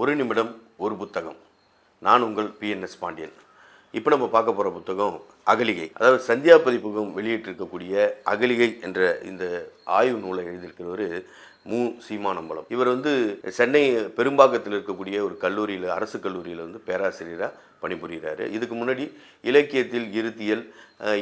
ஒரு நிமிடம் ஒரு புத்தகம். நான் உங்கள் பிஎன்எஸ் பாண்டியன். இப்போ நம்ம பார்க்க போகிற புத்தகம் அகலிகை. அதாவது சந்தியா பதிப்பகம் வெளியிட்டிருக்கக்கூடிய அகலிகை என்ற இந்த ஆய்வு நூலை எழுதியிருக்கிறவர் மு. சீமானம்பலம். இவர் வந்து சென்னை பெரும்பாக்கத்தில் இருக்கக்கூடிய ஒரு கல்லூரியில் அரசு கல்லூரியில் வந்து பேராசிரியராக பணிபுரிகிறாரு. இதுக்கு முன்னாடி இலக்கியத்தில் இருத்தியல்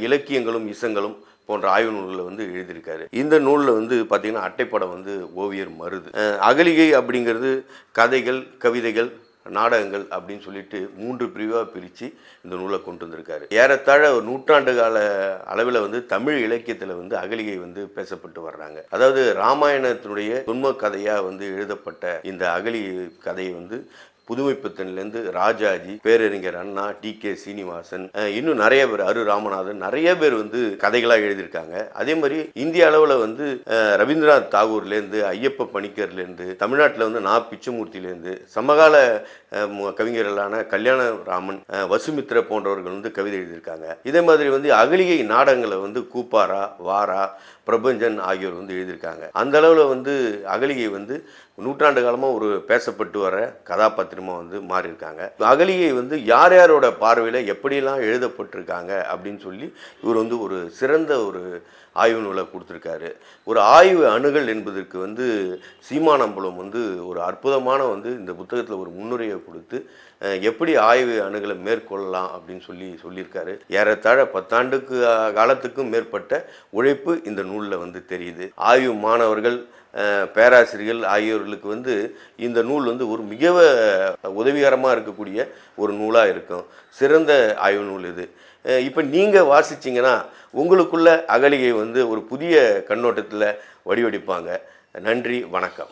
இலக்கியங்களும் இசங்களும் போன்ற ஆய்வு நூல்களை வந்து எழுதியிருக்காரு. இந்த நூலில் வந்து பார்த்திங்கன்னா அட்டைப்படம் வந்து ஓவியர் மருது. அகலிகை அப்படிங்கிறது கதைகள் கவிதைகள் நாடகங்கள் அப்படின்னு சொல்லிட்டு மூன்று பிரிவாக பிரித்து இந்த நூலை கொண்டு வந்திருக்காரு. ஏறத்தாழ ஒரு நூற்றாண்டு கால அளவில் வந்து தமிழ் இலக்கியத்தில் வந்து அகலிகை வந்து பேசப்பட்டு வர்றாங்க. அதாவது ராமாயணத்தினுடைய துன்ப கதையாக வந்து எழுதப்பட்ட இந்த அகலி கதையை வந்து புதுமைப்பத்தன்லேருந்து ராஜாஜி பேரறிஞர் அண்ணா டி கே சீனிவாசன் இன்னும் நிறைய பேர் அரு ராமநாதன் நிறைய பேர் வந்து கதைகளாக எழுதியிருக்காங்க. அதே மாதிரி இந்திய அளவில் வந்து ரவீந்திரநாத் தாகூர்லேருந்து ஐயப்ப பணிக்கர்லேருந்து தமிழ்நாட்டில் வந்து நா பிச்சமூர்த்திலேருந்து சமகால கவிஞர்களான கல்யாண ராமன் வசுமித்ர போன்றவர்கள் வந்து கவிதை எழுதியிருக்காங்க. இதே மாதிரி வந்து அகலிகை நாடகங்களை வந்து கூப்பாரா வாரா பிரபஞ்சன் ஆகியோர் வந்து எழுதியிருக்காங்க. அந்த அளவில் வந்து அகலிகை வந்து நூற்றாண்டு காலமாக ஒரு பேசப்பட்டு வர கதாபாத்திரம். கதாபாத்திரமாக வந்து மாறியிருக்காங்க. அகலியை வந்து யார் யாரோட பார்வையில் எப்படியெல்லாம் எழுதப்பட்டிருக்காங்க அப்படின்னு சொல்லி இவர் வந்து ஒரு சிறந்த ஒரு ஆய்வு நூலை கொடுத்துருக்காரு. ஒரு ஆய்வு அணுகல் என்பதற்கு வந்து சீமானம்பலம் வந்து ஒரு அற்புதமான வந்து இந்த புத்தகத்தில் ஒரு முன்னுரையை கொடுத்து எப்படி ஆய்வு அணுகலை மேற்கொள்ளலாம் அப்படின்னு சொல்லி சொல்லியிருக்காரு. ஏறத்தாழ பத்தாண்டுக்கு காலத்துக்கும் மேற்பட்ட உழைப்பு இந்த நூலில் வந்து தெரியுது. ஆய்வு மாணவர்கள் பேராசிரியர்கள் ஆகியோர்களுக்கு வந்து இந்த நூல் வந்து ஒரு மிக உதவிகரமாக இருக்கக்கூடிய ஒரு நூலாக இருக்கும். சிறந்த ஆய்வு நூல் இது. இப்போ நீங்கள் வாசிச்சிங்கன்னா உங்களுக்குள்ள அகலிகை வந்து ஒரு புதிய கண்ணோட்டத்தில் வடிவடிப்பாங்க. நன்றி வணக்கம்.